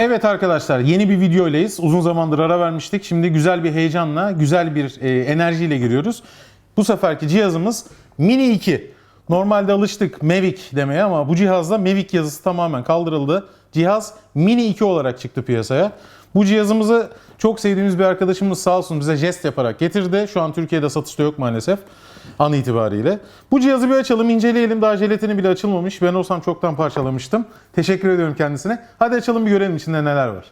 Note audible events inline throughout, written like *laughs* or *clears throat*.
Evet arkadaşlar yeni bir videoylayız. Uzun zamandır ara vermiştik. Şimdi güzel bir heyecanla, güzel bir e, enerjiyle giriyoruz. Bu seferki cihazımız Mini 2. Normalde alıştık Mavic demeye ama bu cihazda Mavic yazısı tamamen kaldırıldı. Cihaz Mini 2 olarak çıktı piyasaya. Bu cihazımızı çok sevdiğimiz bir arkadaşımız sağ olsun bize jest yaparak getirdi. Şu an Türkiye'de satışta yok maalesef an itibariyle. Bu cihazı bir açalım, inceleyelim. Daha jelatini bile açılmamış. Ben olsam çoktan parçalamıştım. Teşekkür ediyorum kendisine. Hadi açalım bir görelim içinde neler var.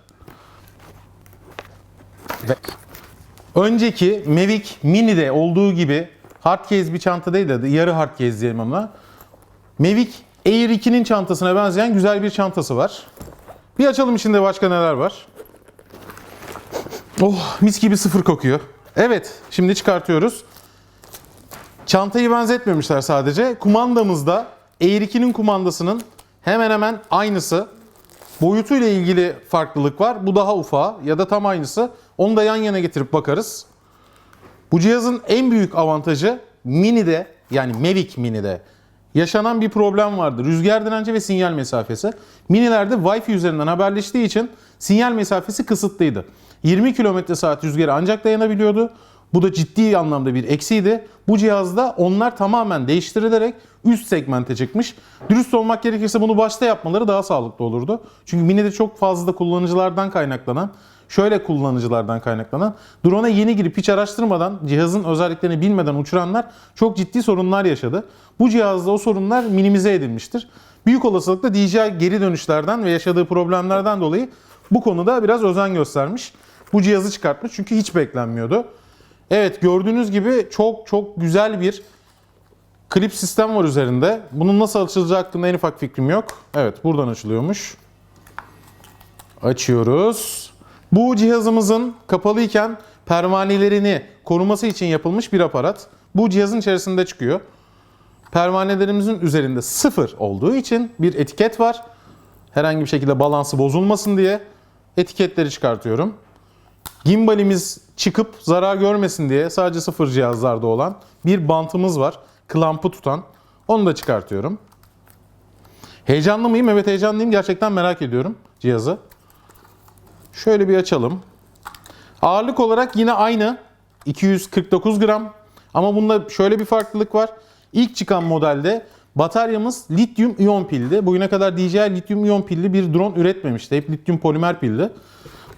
Önceki Mavic Mini'de olduğu gibi hard case bir çanta değil de yarı hard case diyelim ona. Mavic Air 2'nin çantasına benzeyen güzel bir çantası var. Bir açalım içinde başka neler var. Oh mis gibi sıfır kokuyor. Evet şimdi çıkartıyoruz. Çantayı benzetmemişler sadece. Kumandamızda Air 2'nin kumandasının hemen hemen aynısı. Boyutuyla ilgili farklılık var. Bu daha ufağı ya da tam aynısı. Onu da yan yana getirip bakarız. Bu cihazın en büyük avantajı Mini'de yani Mavic Mini'de yaşanan bir problem vardı. Rüzgar direnci ve sinyal mesafesi. Mini'lerde Wi-Fi üzerinden haberleştiği için sinyal mesafesi kısıtlıydı. 20 km saat rüzgarı ancak dayanabiliyordu. Bu da ciddi anlamda bir eksiydi. Bu cihazda onlar tamamen değiştirilerek üst segmente çıkmış. Dürüst olmak gerekirse bunu başta yapmaları daha sağlıklı olurdu. Çünkü Mini'de çok fazla kullanıcılardan kaynaklanan, şöyle kullanıcılardan kaynaklanan, drone'a yeni girip hiç araştırmadan, cihazın özelliklerini bilmeden uçuranlar çok ciddi sorunlar yaşadı. Bu cihazda o sorunlar minimize edilmiştir. Büyük olasılıkla DJI geri dönüşlerden ve yaşadığı problemlerden dolayı bu konuda biraz özen göstermiş. Bu cihazı çıkartmış çünkü hiç beklenmiyordu. Evet gördüğünüz gibi çok çok güzel bir klip sistem var üzerinde. Bunun nasıl açılacağı hakkında en ufak fikrim yok. Evet buradan açılıyormuş. Açıyoruz. Bu cihazımızın kapalıyken pervanelerini koruması için yapılmış bir aparat. Bu cihazın içerisinde çıkıyor. Pervanelerimizin üzerinde sıfır olduğu için bir etiket var. Herhangi bir şekilde balansı bozulmasın diye etiketleri çıkartıyorum. Gimbalimiz çıkıp zarar görmesin diye sadece sıfır cihazlarda olan bir bantımız var. Klampı tutan. Onu da çıkartıyorum. Heyecanlı mıyım? Evet heyecanlıyım. Gerçekten merak ediyorum cihazı. Şöyle bir açalım. Ağırlık olarak yine aynı. 249 gram. Ama bunda şöyle bir farklılık var. İlk çıkan modelde bataryamız lityum iyon pildi. Bugüne kadar DJI lityum iyon pilli bir drone üretmemişti. Hep lityum polimer pildi.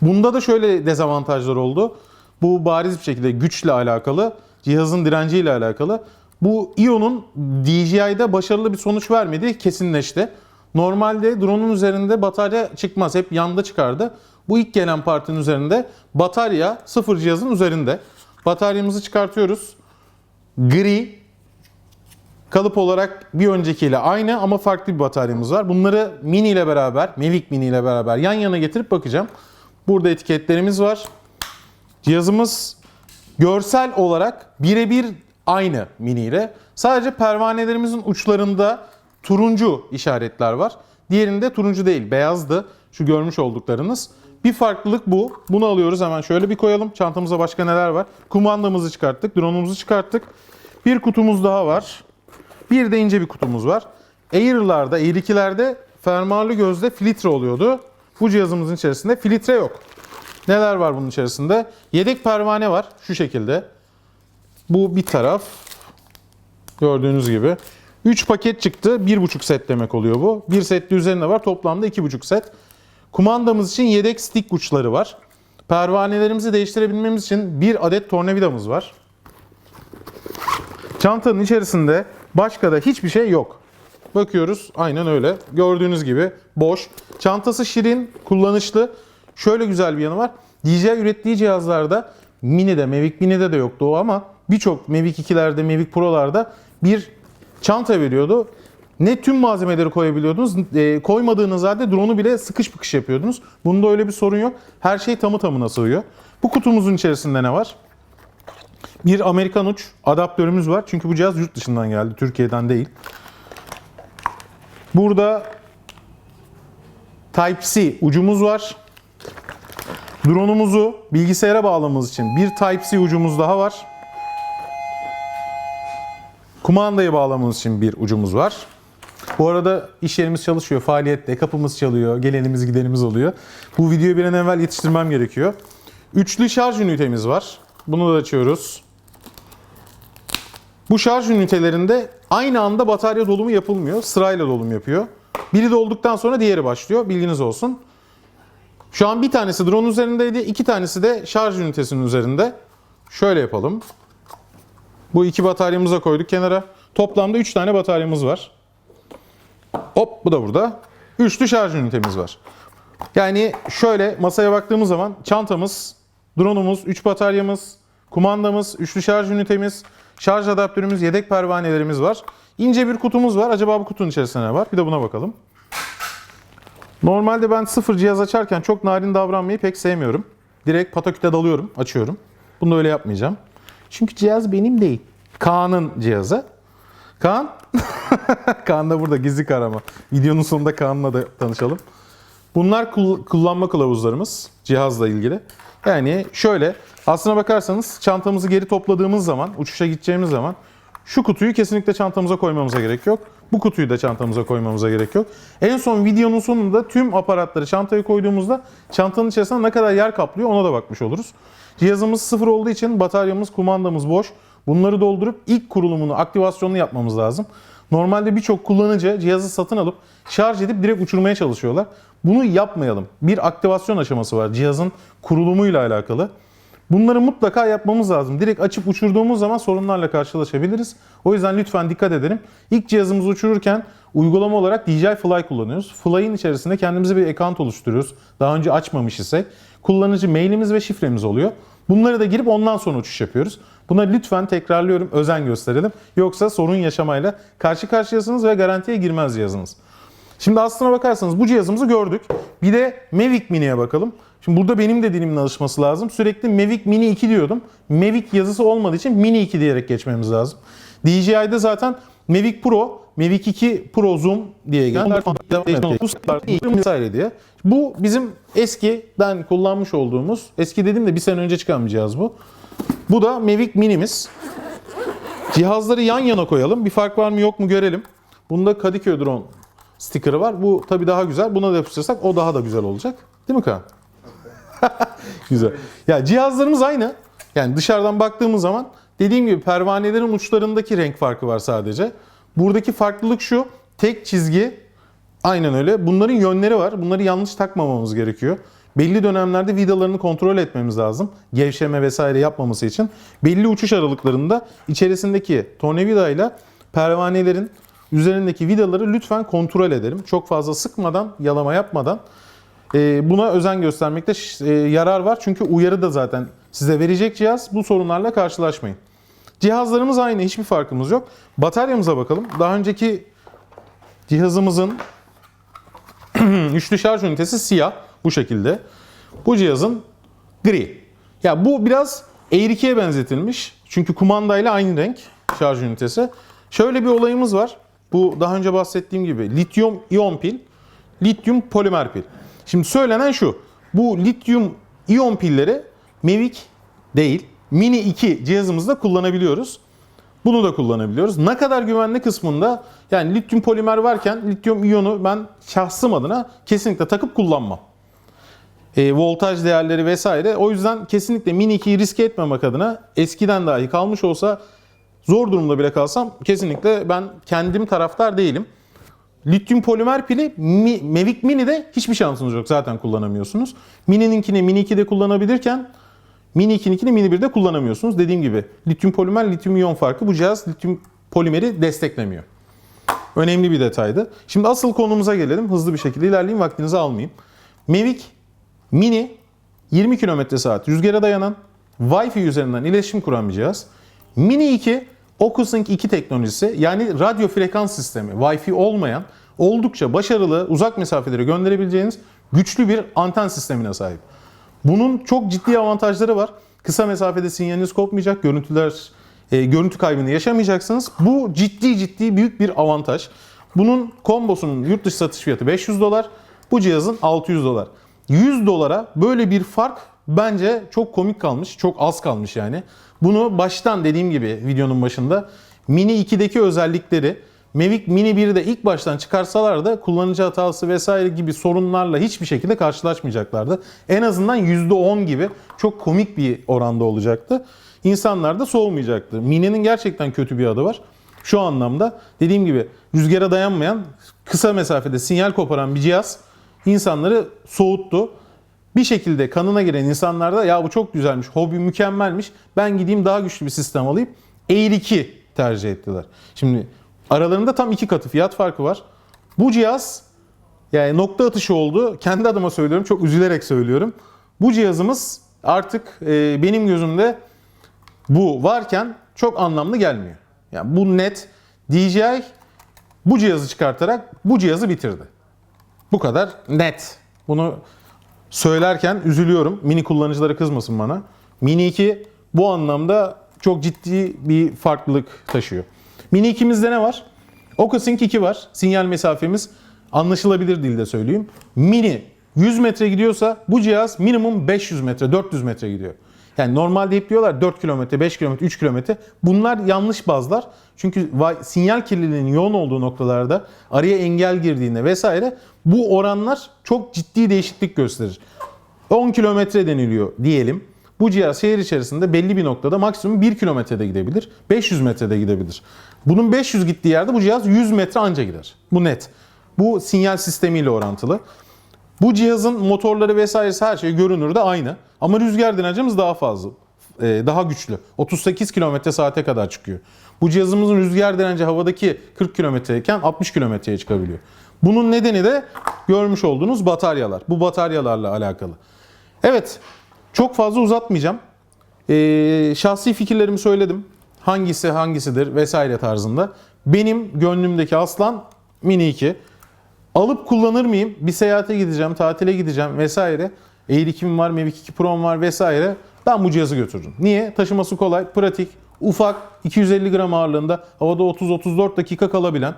Bunda da şöyle dezavantajlar oldu. Bu bariz bir şekilde güçle alakalı, cihazın direnciyle alakalı. Bu iyonun DJI'de başarılı bir sonuç vermediği kesinleşti. Normalde drone'un üzerinde batarya çıkmaz. Hep yanda çıkardı. Bu ilk gelen partinin üzerinde batarya sıfır cihazın üzerinde. Bataryamızı çıkartıyoruz. Gri kalıp olarak bir öncekiyle aynı ama farklı bir bataryamız var. Bunları Mini ile beraber, Mavic Mini ile beraber yan yana getirip bakacağım. Burada etiketlerimiz var. Cihazımız görsel olarak birebir aynı Mini ile. Sadece pervanelerimizin uçlarında turuncu işaretler var. Diğerinde turuncu değil, beyazdı. Şu görmüş olduklarınız. Bir farklılık bu. Bunu alıyoruz hemen şöyle bir koyalım. Çantamızda başka neler var? Kumandamızı çıkarttık, drone'umuzu çıkarttık. Bir kutumuz daha var. Bir de ince bir kutumuz var. Air'larda, Air 2'lerde fermuarlı gözde filtre oluyordu. Bu cihazımızın içerisinde filtre yok. Neler var bunun içerisinde? Yedek pervane var şu şekilde. Bu bir taraf. Gördüğünüz gibi. 3 paket çıktı. 1,5 set demek oluyor bu. Bir setli üzerinde var. Toplamda 2,5 set. Kumandamız için yedek stick uçları var. Pervanelerimizi değiştirebilmemiz için bir adet tornavidamız var. Çantanın içerisinde başka da hiçbir şey yok. Bakıyoruz aynen öyle. Gördüğünüz gibi boş. Çantası şirin, kullanışlı. Şöyle güzel bir yanı var. DJI ürettiği cihazlarda Mini'de, Mavic Mini'de de yoktu o ama birçok Mavic 2'lerde, Mavic Pro'larda bir çanta veriyordu. Ne tüm malzemeleri koyabiliyordunuz, e, koymadığınız halde drone'u bile sıkış pıkış yapıyordunuz. Bunda öyle bir sorun yok. Her şey tamı tamına sığıyor. Bu kutumuzun içerisinde ne var? Bir Amerikan uç adaptörümüz var. Çünkü bu cihaz yurt dışından geldi, Türkiye'den değil. Burada Type-C ucumuz var. Drone'umuzu bilgisayara bağlamamız için bir Type-C ucumuz daha var. Kumandayı bağlamamız için bir ucumuz var. Bu arada iş yerimiz çalışıyor, faaliyette, kapımız çalıyor, gelenimiz gidenimiz oluyor. Bu videoyu bir an evvel yetiştirmem gerekiyor. Üçlü şarj ünitemiz var. Bunu da açıyoruz. Bu şarj ünitelerinde aynı anda batarya dolumu yapılmıyor. Sırayla dolum yapıyor. Biri dolduktan sonra diğeri başlıyor. Bilginiz olsun. Şu an bir tanesi drone üzerindeydi. iki tanesi de şarj ünitesinin üzerinde. Şöyle yapalım. Bu iki bataryamıza koyduk kenara. Toplamda 3 tane bataryamız var. Hop bu da burada. Üçlü şarj ünitemiz var. Yani şöyle masaya baktığımız zaman çantamız, drone'umuz, 3 bataryamız, kumandamız, üçlü şarj ünitemiz, şarj adaptörümüz, yedek pervanelerimiz var. İnce bir kutumuz var. Acaba bu kutunun içerisinde ne var? Bir de buna bakalım. Normalde ben sıfır cihaz açarken çok narin davranmayı pek sevmiyorum. Direkt pataküte dalıyorum, açıyorum. Bunu da öyle yapmayacağım. Çünkü cihaz benim değil. Kaan'ın cihazı. Kaan. *laughs* *laughs* Kaan da burada gizli karama. Videonun sonunda Kaan'la da tanışalım. Bunlar kul- kullanma kılavuzlarımız cihazla ilgili. Yani şöyle aslına bakarsanız çantamızı geri topladığımız zaman, uçuşa gideceğimiz zaman şu kutuyu kesinlikle çantamıza koymamıza gerek yok. Bu kutuyu da çantamıza koymamıza gerek yok. En son videonun sonunda tüm aparatları çantaya koyduğumuzda çantanın içerisinde ne kadar yer kaplıyor ona da bakmış oluruz. Cihazımız sıfır olduğu için bataryamız, kumandamız boş. Bunları doldurup ilk kurulumunu, aktivasyonunu yapmamız lazım. Normalde birçok kullanıcı cihazı satın alıp şarj edip direkt uçurmaya çalışıyorlar. Bunu yapmayalım. Bir aktivasyon aşaması var cihazın kurulumuyla alakalı. Bunları mutlaka yapmamız lazım. Direkt açıp uçurduğumuz zaman sorunlarla karşılaşabiliriz. O yüzden lütfen dikkat edelim. İlk cihazımızı uçururken uygulama olarak DJI Fly kullanıyoruz. Fly'in içerisinde kendimize bir account oluşturuyoruz. Daha önce açmamış isek. Kullanıcı mailimiz ve şifremiz oluyor. Bunları da girip ondan sonra uçuş yapıyoruz. Buna lütfen tekrarlıyorum, özen gösterelim. Yoksa sorun yaşamayla karşı karşıyasınız ve garantiye girmez cihazınız. Şimdi aslına bakarsanız bu cihazımızı gördük. Bir de Mavic Mini'ye bakalım. Şimdi burada benim de dilimin alışması lazım. Sürekli Mavic Mini 2 diyordum. Mavic yazısı olmadığı için Mini 2 diyerek geçmemiz lazım. DJI'de zaten Mavic Pro, Mavic 2 Pro Zoom diye geldi. vesaire diye. Bu bizim eskiden kullanmış olduğumuz, eski dediğim de bir sene önce çıkan bir cihaz bu. Bu da Mavic Mini'miz. Cihazları yan yana koyalım. Bir fark var mı yok mu görelim. Bunda Kadıköy Drone sticker'ı var. Bu tabii daha güzel. Buna da yapıştırsak o daha da güzel olacak. Değil mi Kaan? *laughs* güzel. Ya cihazlarımız aynı. Yani dışarıdan baktığımız zaman dediğim gibi pervanelerin uçlarındaki renk farkı var sadece. Buradaki farklılık şu. Tek çizgi aynen öyle. Bunların yönleri var. Bunları yanlış takmamamız gerekiyor. Belli dönemlerde vidalarını kontrol etmemiz lazım. Gevşeme vesaire yapmaması için. Belli uçuş aralıklarında içerisindeki tornavida ile pervanelerin üzerindeki vidaları lütfen kontrol edelim. Çok fazla sıkmadan, yalama yapmadan e, buna özen göstermekte e, yarar var. Çünkü uyarı da zaten size verecek cihaz. Bu sorunlarla karşılaşmayın. Cihazlarımız aynı, hiçbir farkımız yok. Bataryamıza bakalım. Daha önceki cihazımızın *clears throat* üçlü şarj ünitesi siyah bu şekilde. Bu cihazın gri. Ya bu biraz Air 2'ye benzetilmiş. Çünkü kumandayla aynı renk şarj ünitesi. Şöyle bir olayımız var. Bu daha önce bahsettiğim gibi lityum iyon pil, lityum polimer pil. Şimdi söylenen şu. Bu lityum iyon pilleri Mavic değil, Mini 2 cihazımızda kullanabiliyoruz. Bunu da kullanabiliyoruz. Ne kadar güvenli kısmında yani lityum polimer varken lityum iyonu ben şahsım adına kesinlikle takıp kullanmam. E, voltaj değerleri vesaire. O yüzden kesinlikle Mini 2'yi riske etmemek adına eskiden dahi kalmış olsa zor durumda bile kalsam kesinlikle ben kendim taraftar değilim. Lityum polimer pili Mi, Mavic Mini'de hiçbir şansınız yok. Zaten kullanamıyorsunuz. Mini'ninkini Mini 2'de kullanabilirken Mini 2'ninkini Mini 1'de kullanamıyorsunuz. Dediğim gibi lityum polimer, lityum iyon farkı bu cihaz lityum polimeri desteklemiyor. Önemli bir detaydı. Şimdi asıl konumuza gelelim. Hızlı bir şekilde ilerleyeyim. Vaktinizi almayayım. Mavic Mini 20 km saat rüzgara dayanan Wi-Fi üzerinden iletişim kuran bir cihaz. Mini 2 OcuSync 2 teknolojisi yani radyo frekans sistemi Wi-Fi olmayan oldukça başarılı uzak mesafelere gönderebileceğiniz güçlü bir anten sistemine sahip. Bunun çok ciddi avantajları var. Kısa mesafede sinyaliniz kopmayacak, görüntüler e, görüntü kaybını yaşamayacaksınız. Bu ciddi ciddi büyük bir avantaj. Bunun kombosunun yurt dışı satış fiyatı 500 dolar. Bu cihazın 600 dolar. 100 dolara böyle bir fark bence çok komik kalmış. Çok az kalmış yani. Bunu baştan dediğim gibi videonun başında Mini 2'deki özellikleri Mavic Mini 1'i de ilk baştan çıkarsalar da kullanıcı hatası vesaire gibi sorunlarla hiçbir şekilde karşılaşmayacaklardı. En azından %10 gibi çok komik bir oranda olacaktı. İnsanlar da soğumayacaktı. Mini'nin gerçekten kötü bir adı var. Şu anlamda dediğim gibi rüzgara dayanmayan, kısa mesafede sinyal koparan bir cihaz insanları soğuttu. Bir şekilde kanına giren insanlar da ya bu çok güzelmiş, hobi mükemmelmiş, ben gideyim daha güçlü bir sistem alayım. Air 2 tercih ettiler. Şimdi aralarında tam iki katı fiyat farkı var. Bu cihaz yani nokta atışı oldu. Kendi adıma söylüyorum, çok üzülerek söylüyorum. Bu cihazımız artık e, benim gözümde bu varken çok anlamlı gelmiyor. Yani bu net DJI bu cihazı çıkartarak bu cihazı bitirdi. Bu kadar net. Bunu söylerken üzülüyorum. Mini kullanıcıları kızmasın bana. Mini 2 bu anlamda çok ciddi bir farklılık taşıyor. Mini 2'mizde ne var? OcuSync 2 var. Sinyal mesafemiz anlaşılabilir dilde söyleyeyim. Mini 100 metre gidiyorsa bu cihaz minimum 500 metre, 400 metre gidiyor. Yani normalde hep diyorlar 4 kilometre, 5 kilometre, 3 kilometre. Bunlar yanlış bazlar. Çünkü sinyal kirliliğinin yoğun olduğu noktalarda araya engel girdiğinde vesaire bu oranlar çok ciddi değişiklik gösterir. 10 kilometre deniliyor diyelim. Bu cihaz şehir içerisinde belli bir noktada maksimum 1 kilometrede gidebilir. 500 metrede gidebilir. Bunun 500 gittiği yerde bu cihaz 100 metre anca gider. Bu net. Bu sinyal sistemiyle orantılı. Bu cihazın motorları vesairesi her şey görünürde aynı. Ama rüzgar direncimiz daha fazla. e, daha güçlü. 38 km saate kadar çıkıyor. Bu cihazımızın rüzgar direnci havadaki 40 kilometreyken 60 kilometreye çıkabiliyor. Bunun nedeni de görmüş olduğunuz bataryalar. Bu bataryalarla alakalı. Evet, çok fazla uzatmayacağım. Ee, şahsi fikirlerimi söyledim. Hangisi hangisidir vesaire tarzında. Benim gönlümdeki aslan Mini 2. Alıp kullanır mıyım? Bir seyahate gideceğim, tatile gideceğim vesaire. Air 2'm var, Mavic 2 Pro'm var vesaire. Ben bu cihazı götürürüm. Niye? Taşıması kolay, pratik, ufak, 250 gram ağırlığında, havada 30-34 dakika kalabilen,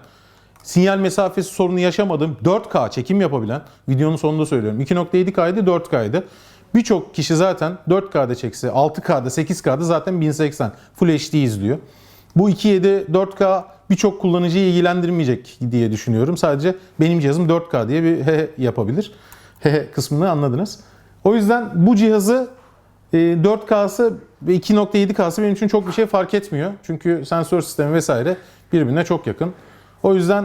sinyal mesafesi sorunu yaşamadığım 4K çekim yapabilen, videonun sonunda söylüyorum 2.7K'ydı 4K'ydı. Birçok kişi zaten 4K'da çekse, 6K'da, 8K'da zaten 1080 Full HD izliyor. Bu 2.7 4K birçok kullanıcıyı ilgilendirmeyecek diye düşünüyorum. Sadece benim cihazım 4K diye bir he yapabilir. He kısmını anladınız. O yüzden bu cihazı e, 4K'sı ve 2.7K'sı benim için çok bir şey fark etmiyor. Çünkü sensör sistemi vesaire birbirine çok yakın. O yüzden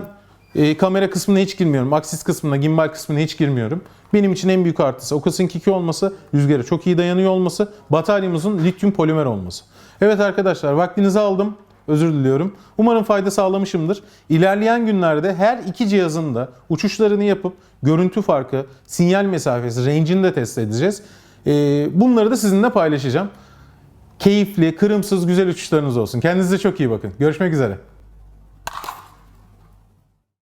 e, kamera kısmına hiç girmiyorum. Aksis kısmına, gimbal kısmına hiç girmiyorum. Benim için en büyük artısı OcuSync 2 olması, rüzgara çok iyi dayanıyor olması, bataryamızın lityum polimer olması. Evet arkadaşlar vaktinizi aldım. Özür diliyorum. Umarım fayda sağlamışımdır. İlerleyen günlerde her iki cihazın da uçuşlarını yapıp görüntü farkı, sinyal mesafesi, range'ini de test edeceğiz. E, bunları da sizinle paylaşacağım. Keyifli, kırımsız, güzel uçuşlarınız olsun. Kendinize çok iyi bakın. Görüşmek üzere.